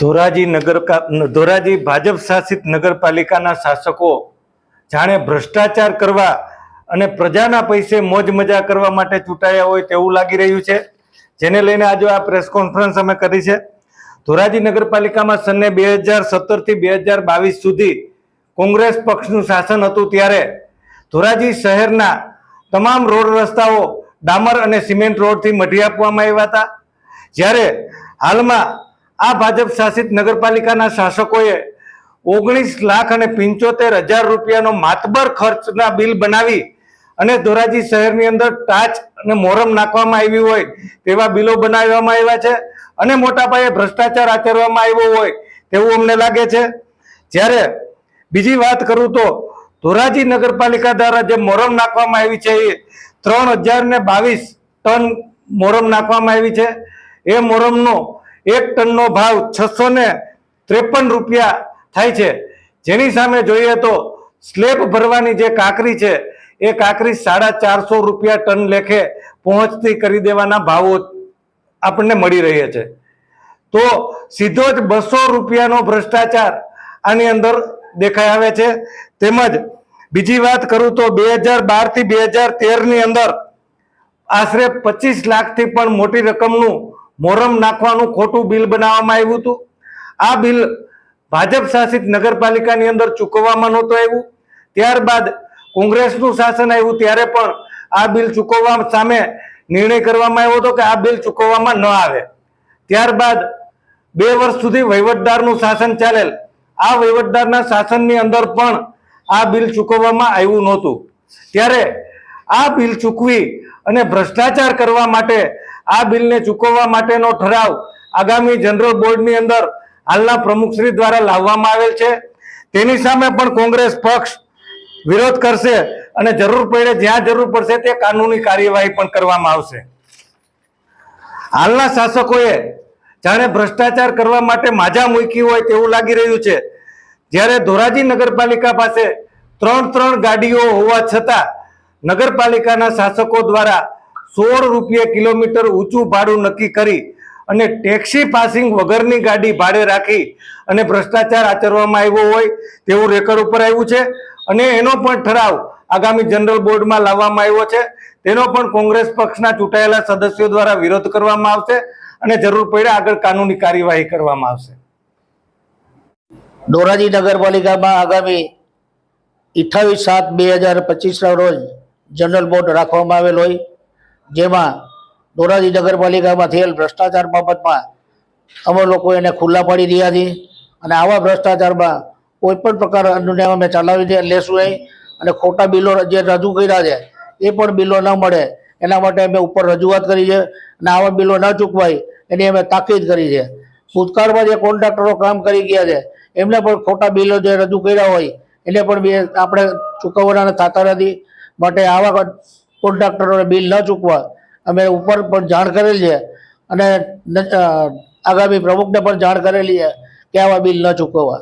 ધોરાજી નગર ધોરાજી ભાજપ શાસિત નગરપાલિકાના શાસકો જાણે ભ્રષ્ટાચાર કરવા અને પ્રજાના પૈસે મોજ મજા કરવા માટે ચૂંટાયા હોય તેવું લાગી રહ્યું છે. જેને લઈને આજે આ પ્રેસ કોન્ફરન્સ અમે કરી છે. ધોરાજી નગરપાલિકામાં સને બે હજાર સત્તરથી બે હજાર બાવીસ સુધી કોંગ્રેસ પક્ષનું શાસન હતું ત્યારે ધોરાજી શહેરના તમામ રોડ રસ્તાઓ ડામર અને સિમેન્ટ રોડથી મઢી આપવામાં આવ્યા હતા. જ્યારે હાલમાં આ ભાજપ શાસિત નગરપાલિકાના શાસકોએ ઓગણીસ લાખ અને પંચોતેર હજાર રૂપિયાનો માતબર ખર્ચના બિલ બનાવી અને ધોરાજી શહેરની અંદર ટાચ અને મોરમ નાખવામાં આવી હોય તેવા બિલો બનાવવામાં આવ્યા છે અને મોટા પાયે ભ્રષ્ટાચાર આચરવામાં આવ્યો હોય તેવું અમને લાગે છે. જ્યારે બીજી વાત કરું તો ધોરાજી નગરપાલિકા દ્વારા જે મોરમ નાખવામાં આવી છે એ ત્રણ હજાર બાવીસ ટન મોરમ નાખવામાં આવી છે. એ મોરમનો એક ટનનો ભાવ છસો ત્રેપન રૂપિયા થાય છે. જેની સામે જોઈએ તો સ્લેબ ભરવાની જે કાંકરી છે, એ કાંકરી સાડા ચારસો રૂપિયા ટન લેખે પહોંચતી કરી દેવાના ભાવો આપણને મળી રહ્યા છે. તો સીધો જ બસો રૂપિયાનો ભ્રષ્ટાચાર આની અંદર દેખાઈ આવે છે. તેમજ બીજી વાત કરું તો બે હજાર બારથી બે હજાર તેરની અંદર આશરે પચીસ લાખથી પણ મોટી રકમનું મોરમ નાખવાનું ખોટું બિલ બનાવવામાં આવ્યું હતું. આ બિલ ભાજપ શાસિત નગરપાલિકાની અંદર ચૂકવવામાં નહોતું આવ્યું. ત્યારબાદ કોંગ્રેસનું શાસન આવ્યું, ત્યારે પણ આ બિલ ચૂકવવા સામે નિર્ણય કરવામાં આવ્યો હતો કે આ બિલ ચૂકવવામાં ન આવે. ત્યારબાદ બે વર્ષ સુધી વહીવટદારનું શાસન ચાલેલ. આ વહીવટદારના શાસનની અંદર પણ આ બિલ ચૂકવવામાં આવ્યું નહોતું. ત્યારે આ બિલ ચૂકવી અને ભ્રષ્ટાચાર કરવા માટે, આ બિલને ચૂકવવા માટેનો ઠરાવ આગામી જનરલ બોર્ડની અંદર હાલના પ્રમુખશ્રી દ્વારા લાવવામાં આવેલ છે. તેની સામે પણ કોંગ્રેસ પક્ષ વિરોધ કરશે અને જરૂર પડે જ્યાં જરૂર પડશે તે કાનૂની કાર્યવાહી પણ કરવામાં આવશે. હાલના શાસકોએ જાણે ભ્રષ્ટાચાર કરવા માટે માજા મૂકી હોય તેવું લાગી રહ્યું છે. જ્યારે ધોરાજી નગરપાલિકા પાસે ત્રણ ત્રણ ગાડીઓ હોવા છતાં નગરપાલિકાના શાસકો દ્વારા સોળ રૂપિયા કિલોમીટર ઊંચું ભાડું નક્કી કરી અને ટેક્સી પાસિંગ વગરની ગાડી ભાડે રાખી અને ભ્રષ્ટાચાર આચરવામાં આવ્યો હોય તેવું રેકર્ડ ઉપર આવ્યું છે. અને એનો પણ ઠરાવ આગામી જનરલ બોર્ડમાં લાવવામાં આવ્યો છે. તેનો પણ કોંગ્રેસ પક્ષના ચૂંટાયેલા સદસ્યો દ્વારા વિરોધ કરવામાં આવશે અને જરૂર પડે આગળ કાનૂની કાર્યવાહી કરવામાં આવશે. ધોરાજી નગરપાલિકામાં આગામી અઠ્ઠાવીસ સાત બે હજાર પચીસના રોજ જનરલ બોર્ડ રાખવામાં આવેલ હોય, જેમાં ધોરાજી નગરપાલિકામાં થયેલ ભ્રષ્ટાચાર બાબતમાં અમે લોકો એને ખુલ્લા પાડી દીધા છીએ અને આવા ભ્રષ્ટાચારમાં કોઈ પણ પ્રકારનું અમે ચલાવી દે લેશું નહીં. અને ખોટા બિલો જે રજૂ કર્યા છે, એ પણ બિલો ન મળે. એના માટે અમે ઉપર રજૂઆત કરી છે. અને આવા બિલો ન ચૂકવાય, એની અમે તાકીદ કરી છે. ભૂતકાળમાં જે કોન્ટ્રાક્ટરો કામ કરી ગયા છે, એમને પણ ખોટા બિલો જે રજૂ કર્યા હોય, એને પણ આપણે ચૂકવવાના થતા નથી. માટે આવા કોન્ટ્રાક્ટરોને બિલ ન ચૂકવા અમે ઉપર પણ જાણ કરેલી છે અને આગામી પ્રમુખને પણ જાણ કરેલી છે કે આવા બિલ ન ચૂકવવા